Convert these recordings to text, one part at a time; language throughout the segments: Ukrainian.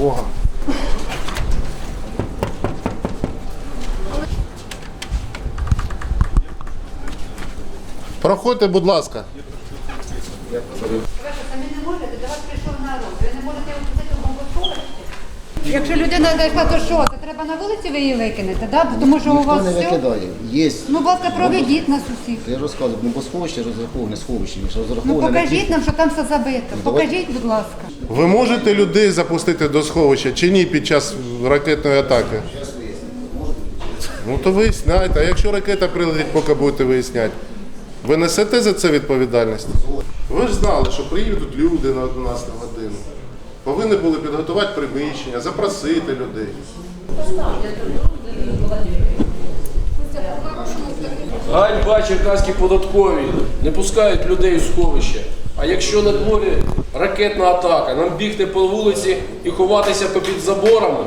тривога. Проходьте, будь ласка. Ви не можете? До вас прийшов народ. Ви не можете? Якщо людина дійшла, то що? То треба на вулиці ви її викинете, да? тому що у Ніхто вас не все. викидає. Є. Ну, будь ласка, проведіть нас усіх. Я розказую, бомбосховище розраховане сховище, що Ну розраховане на покажіть ті- нам, що там все забито. Покажіть, будь ласка. Ви можете людей запустити до сховища чи ні під час ракетної атаки? Ну то виясняйте. А якщо ракета прилетить, поки будете виясняти, ви несете за це відповідальність? Ви ж знали, що приїдуть люди на 11 годину. Повинні були підготувати приміщення, запросити людей. Ганьба черкаські податкові не пускають людей у сховище. А якщо на дворі ракетна атака, нам бігти по вулиці і ховатися попід заборами.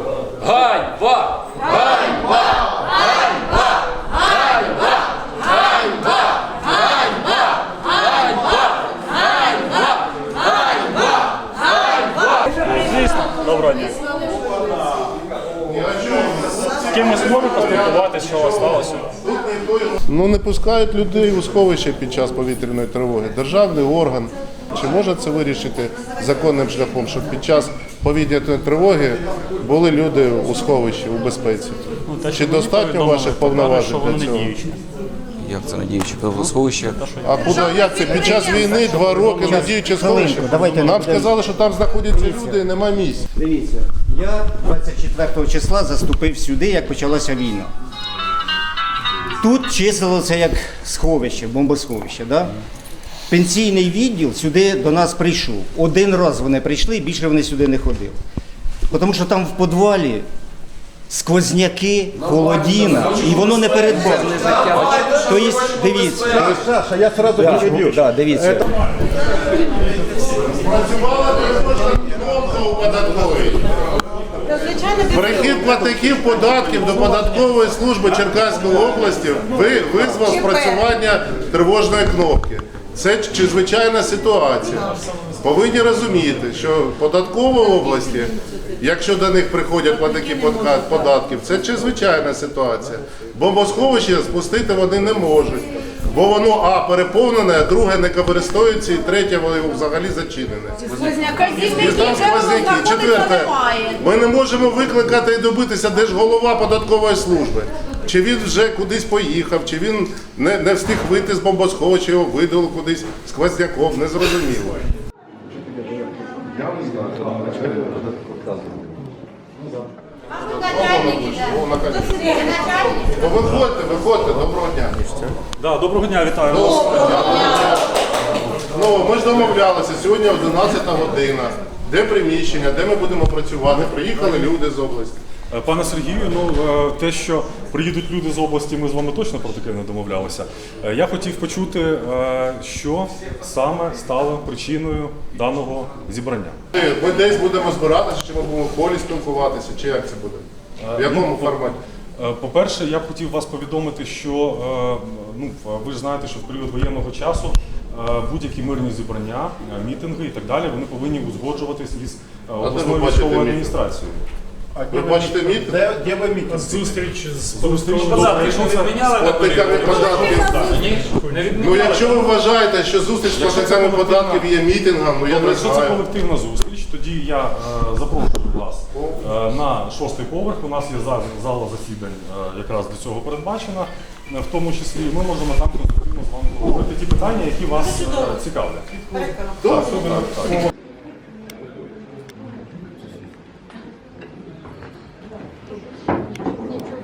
Ганьба! Ганьба! Ганьба! Ганьба! Ганьба! Ганьба! Ганьба! Ганьба! Ганьба! Звісно, доброго дня. З кимось можу вас сталося? Ну не пускають людей у сховище під час повітряної тривоги. Державний орган. Чи може це вирішити законним шляхом, щоб під час повітряної тривоги були люди у сховищі у безпеці? Ну, те, Чи достатньо ваших повноважень для цього? Як це надіючи сховище? А куди як це? Під час війни два роки на діюче сховище. Давайте Нам сказали, що там знаходяться люди і нема місць. Дивіться, я 24 числа заступив сюди, як почалася війна. Тут числилося як сховище, бомбосховище. Да? Пенсійний відділ сюди до нас прийшов. Один раз вони прийшли, більше вони сюди не ходили. Тому що там в підвалі сквозняки, холодіна, і воно не передбачено. Тобто, дивіться. Саша, я сразу Да, перебью. да, дивіться. Працювала тривожна кнопка у податковій. Прихід платників податків до податкової служби Черкаської області ви визвав спрацювання тривожної кнопки. Це чрезвичайна ситуація. Повинні розуміти, що податкова області, якщо до них приходять платники податків, це чрезвичайна ситуація. Бомбосховище спустити вони не можуть. Бо воно а переповнене, а друге не користується, і третє воно взагалі зачинене. І там сквозняки. Четверте, ми не можемо викликати і добитися, де ж голова податкової служби. Чи він вже кудись поїхав, чи він не, не встиг вийти з бомбосховища, його видали кудись сквозняком, не зрозуміло. О, наконець. Ну, виходьте, виходьте, доброго дня. Да, доброго дня, вітаю вас. Ну, ми ж домовлялися, сьогодні 11 година. Де приміщення, де ми будемо працювати? Приїхали люди з області. Е, Пане Сергію, ну е, те, що приїдуть люди з області, ми з вами точно про таке не домовлялися. Е, Я хотів почути, е, що саме стало причиною даного зібрання. Ми- Ми десь будемо збиратися, чи ми будемо в полі спілкуватися, чи як це буде? В якому форматі? Е, По-перше, я б хотів вас повідомити, що е, ну, ви ж знаєте, що в період воєнного часу е, будь-які мирні зібрання, е, мітинги і так далі, вони повинні узгоджуватись із е, обласною військовою адміністрацією. Ви бачите мітинг? Де, де ви мітинг? Зустріч з зустріч Платниками податків. Ну, якщо ви вважаєте, що зустріч з платниками податків є мітингом, ну я не якщо це колективна зустріч, тоді я е, запрошую. е, на шостий поверх. У нас є зала засідань е, якраз для цього передбачена. Е, В тому числі ми можемо там конструктивно з вами говорити ті питання, які вас е, цікавлять. Так, так, так.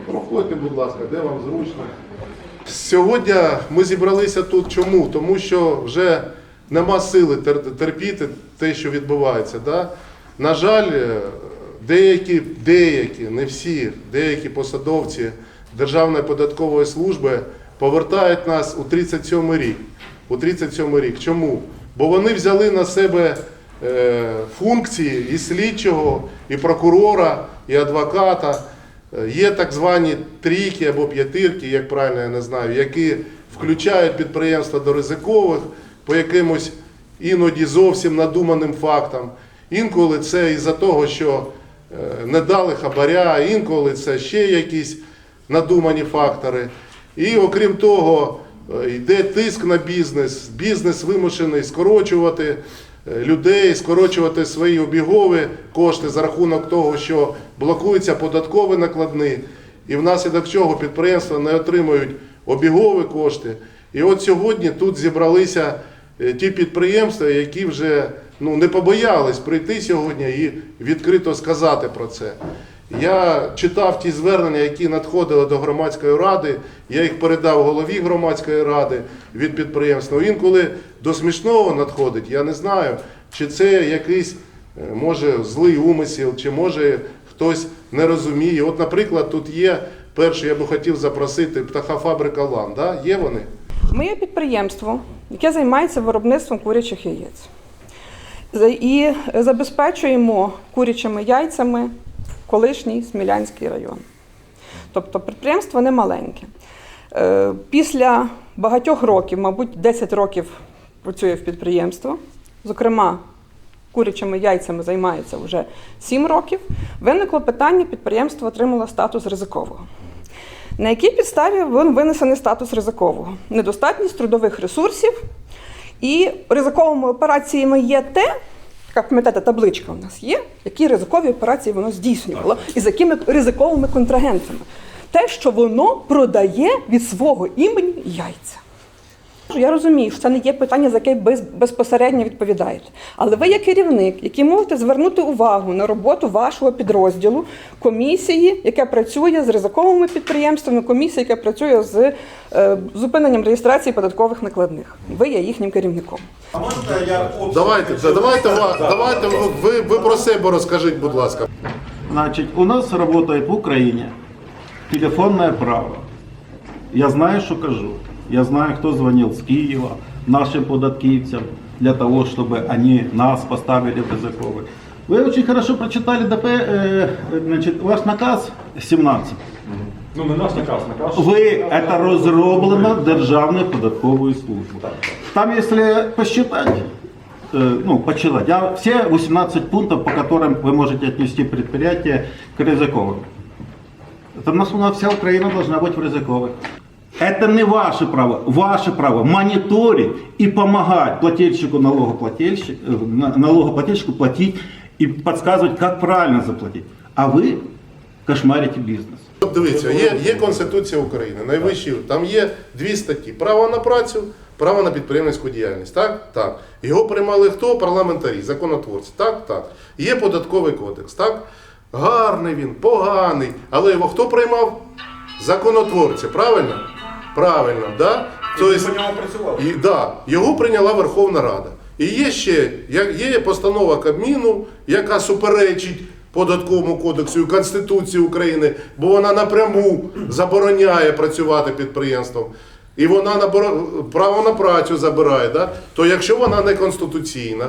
Проходьте, будь ласка, де вам зручно. Сьогодні ми зібралися тут чому? Тому що вже нема сили терпіти те, що відбувається. Да? На жаль, е, деякі, деякі, не всі, деякі посадовці Державної податкової служби повертають нас у 37 рік. У 37 рік. Чому? Бо вони взяли на себе е, функції і слідчого, і прокурора, і адвоката. Е, Є так звані трійки або п'ятирки, як правильно я не знаю, які включають підприємства до ризикових по якимось іноді зовсім надуманим фактам. Інколи це із-за того, що не дали хабаря, інколи це ще якісь надумані фактори. І окрім того, е, йде тиск на бізнес. Бізнес вимушений скорочувати е, людей, скорочувати свої обігові кошти за рахунок того, що блокуються податкові накладні, і внаслідок чого підприємства не отримують обігові кошти. І от сьогодні тут зібралися е, ті підприємства, які вже ну, не побоялись прийти сьогодні і відкрито сказати про це. Я читав ті звернення, які надходили до громадської ради. Я їх передав голові громадської ради від підприємства. Інколи до смішного надходить. Я не знаю, чи це якийсь е, може злий умисел, чи може хтось не розуміє. От, наприклад, тут є перше, я би хотів запросити птахофабрика Лан. Да? Є вони? Ми є підприємство, яке займається виробництвом курячих яєць. І забезпечуємо курячими яйцями колишній Смілянський район. Тобто підприємство не маленьке. Після багатьох років, мабуть, 10 років працює в підприємство, зокрема, курячими яйцями займається вже 7 років, виникло питання, підприємство отримало статус ризикового. На якій підставі винесений статус ризикового? Недостатність трудових ресурсів. І ризиковими операціями є те, як пам'ятаєте, табличка у нас є, які ризикові операції воно здійснювало, і з якими ризиковими контрагентами. Те, що воно продає від свого імені яйця. Я розумію, що це не є питання, за яке ви безпосередньо відповідаєте. Але ви, як керівник, який можете звернути увагу на роботу вашого підрозділу, комісії, яка працює з ризиковими підприємствами, комісії, яка працює з е, зупиненням реєстрації податкових накладних. Ви є їхнім керівником. А можете я Давайте, да, давайте, давайте ви, ви, про себе розкажіть, будь ласка. Значит, у нас работает в Украине телефонное право. Я знаю, що кажу. Я знаю, хто дзвонив з Києва нашим податківцям для того, чтобы они нас поставили в ризиковый. Вы очень хорошо прочитали ДП, э, значит, ваш наказ 17. Ну, не наш наказ, наказ. Ви це розроблено Державною податковою службою. Там, якщо посчитать, э, ну, почитать, я все 18 пунктов, по которым вы можете отнести предприятие к ризиковым. Это у нас, у нас вся Украина должна быть в ризиковых. Это не ваше право, ваше право мониторить и помогать плательщику налогоплательщику, э, на- налогоплательщику платить и подсказывать, как правильно заплатить. А вы кошмарите бизнес. От Дивіться, є, є Конституція України, найвищий. Там є дві статті: право на працю, право на підприємницьку діяльність. Так? Так. Його приймали хто? Парламентарі, законотворці. Так, так. Є податковий кодекс. Так? Гарний він, поганий. Але його хто приймав? Законотворці, правильно? Правильно, да? Тобто, і, да, його прийняла Верховна Рада. І є ще є постанова Кабміну, яка суперечить податковому кодексу і Конституції України, бо вона напряму забороняє працювати підприємством. І вона набор- право на працю забирає. Да? То якщо вона не конституційна,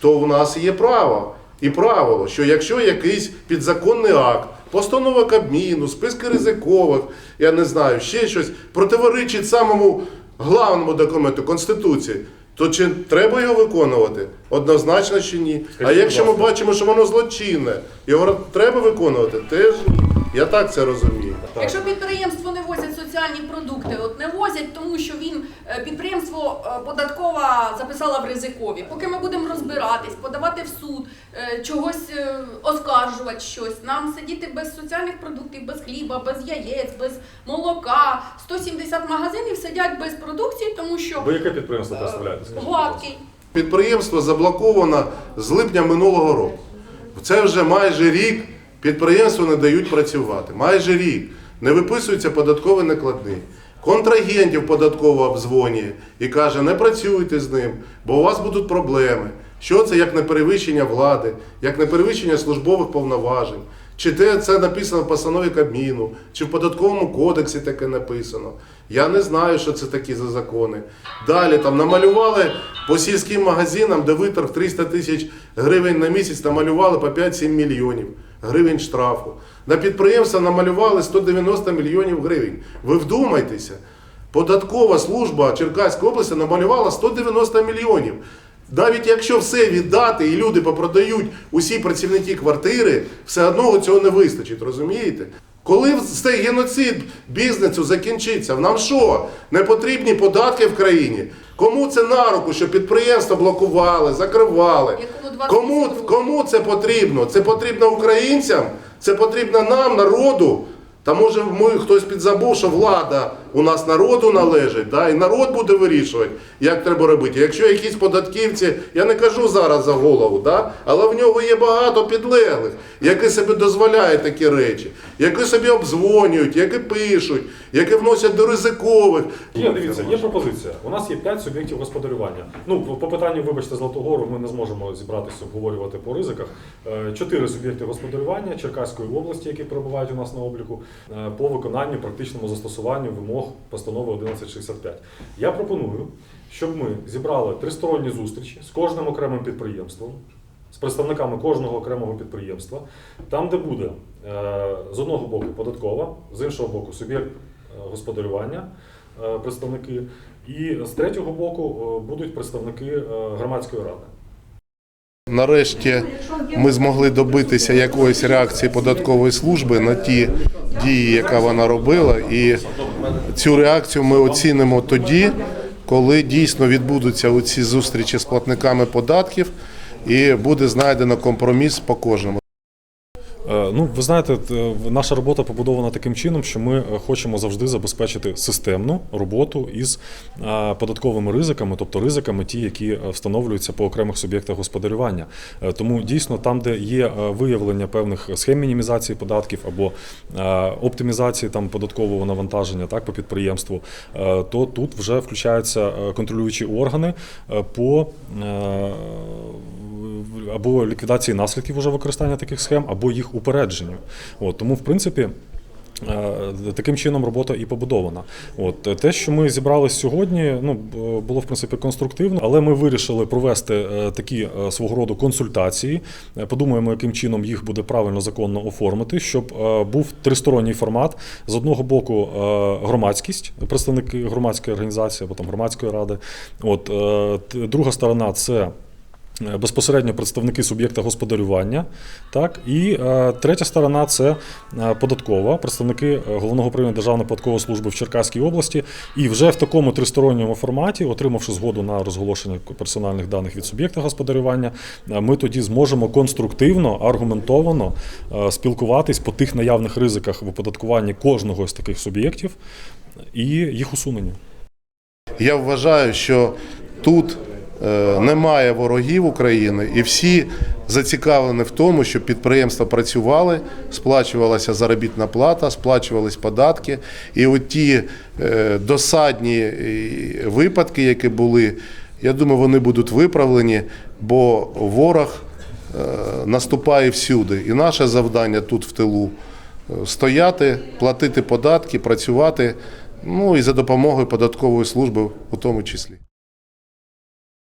то в нас є право і правило, що якщо якийсь підзаконний акт, постанова Кабміну, списки ризикових, я не знаю, ще щось противоречить самому главному документу Конституції, то чи треба його виконувати? Однозначно чи ні. а якщо ми бачимо, що воно злочинне, його треба виконувати, теж ні. Я так це розумію. Якщо підприємство не возять соціальні продукти, от не возять, тому що він е, підприємство е, податкова записала в ризикові. Поки ми будемо розбиратись, подавати в суд, е, чогось оскаржувати щось, нам сидіти без соціальних продуктів, без хліба, без яєць, без молока. 170 магазинів сидять без продукції, тому що Ви яке підприємство представляєте? гладкий. Підприємство заблоковано з липня минулого року. Це вже майже рік підприємству не дають працювати. Майже рік. Не виписуються податкові накладні. Контрагентів податково обдзвонює і каже, не працюйте з ним, бо у вас будуть проблеми. Що це як неперевищення влади, як неперевищення службових повноважень? Чи те це написано в постанові Кабміну, чи в податковому кодексі таке написано. Я не знаю, що це такі за закони. Далі там намалювали по сільським магазинам, де виторг 300 тисяч гривень на місяць, намалювали по 5-7 мільйонів гривень штрафу. На підприємства намалювали 190 мільйонів гривень. Ви вдумайтеся, податкова служба Черкаської області намалювала 190 мільйонів. Навіть якщо все віддати і люди попродають усі працівники квартири, все одно цього не вистачить, розумієте? Коли цей геноцид бізнесу закінчиться, нам що? Не потрібні податки в країні? Кому це на руку, що підприємства блокували, закривали? Якому 28 Кому, кому це потрібно? Це потрібно українцям? Це потрібно нам, народу? Та може ми хтось підзабув, що влада у нас народу належить, да? і народ буде вирішувати, як треба робити. Якщо якісь податківці, я не кажу зараз за голову, да? але в нього є багато підлеглих, які собі дозволяють такі речі, які собі обдзвонюють, які пишуть, які вносять до ризикових. Є, дивіться, є пропозиція. У нас є 5 суб'єктів господарювання. Ну, по- по питанню, вибачте, Златогору, ми не зможемо зібратися, обговорювати по ризиках. Е, Чотири суб'єкти господарювання Черкаської області, які перебувають у нас на обліку, е, по виконанню практичному застосуванню вимог постанови 1165. Я пропоную, щоб ми зібрали тристоронні зустрічі з кожним окремим підприємством. З представниками кожного окремого підприємства, там, де буде е, з одного боку податкова, з іншого боку суб'єкт е, господарювання, е, представники, і з третього боку будуть представники громадської ради. Нарешті ми змогли добитися якоїсь реакції податкової служби на ті дії, яка вона робила, і цю реакцію ми оцінимо тоді, коли дійсно відбудуться ці зустрічі з платниками податків, і буде знайдено компроміс по кожному. Е, Ну, ви знаєте, наша робота побудована таким чином, що ми е, хочемо завжди забезпечити системну роботу із е, податковими ризиками, тобто ризиками, ті, які встановлюються по окремих суб'єктах господарювання. Тому дійсно там, де є виявлення певних схем мінімізації податків або оптимізації там податкового навантаження так по підприємству, то тут вже включаються контролюючі органи по або ліквідації наслідків уже використання таких схем, або їх упередженню. От, тому, в принципі. е, Таким чином робота і побудована. От те, що ми зібрались сьогодні, ну було в принципі конструктивно, але ми вирішили провести е, такі е, свого роду консультації. Подумаємо, яким чином їх буде правильно законно оформити, щоб був тристоронній формат. З одного боку, громадськість, представники громадської організації або там громадської ради. От друга сторона це. Е, Безпосередньо представники суб'єкта господарювання, так і е, третя сторона це е, податкова, представники головного управління Державної податкової служби в Черкаській області. І вже в такому тристоронньому форматі, отримавши згоду на розголошення персональних даних від суб'єкта господарювання, ми тоді зможемо конструктивно, аргументовано спілкуватись по тих наявних ризиках в оподаткуванні кожного з таких суб'єктів і їх усуненню. Я вважаю, що тут немає ворогів України, і всі зацікавлені в тому, щоб підприємства працювали, сплачувалася заробітна плата, сплачувались податки. І от ті е, досадні е, випадки, які були, я думаю, вони будуть виправлені, бо ворог е, наступає всюди. І наше завдання тут в тилу е, стояти, платити податки, працювати. Ну і за допомогою податкової служби у тому числі.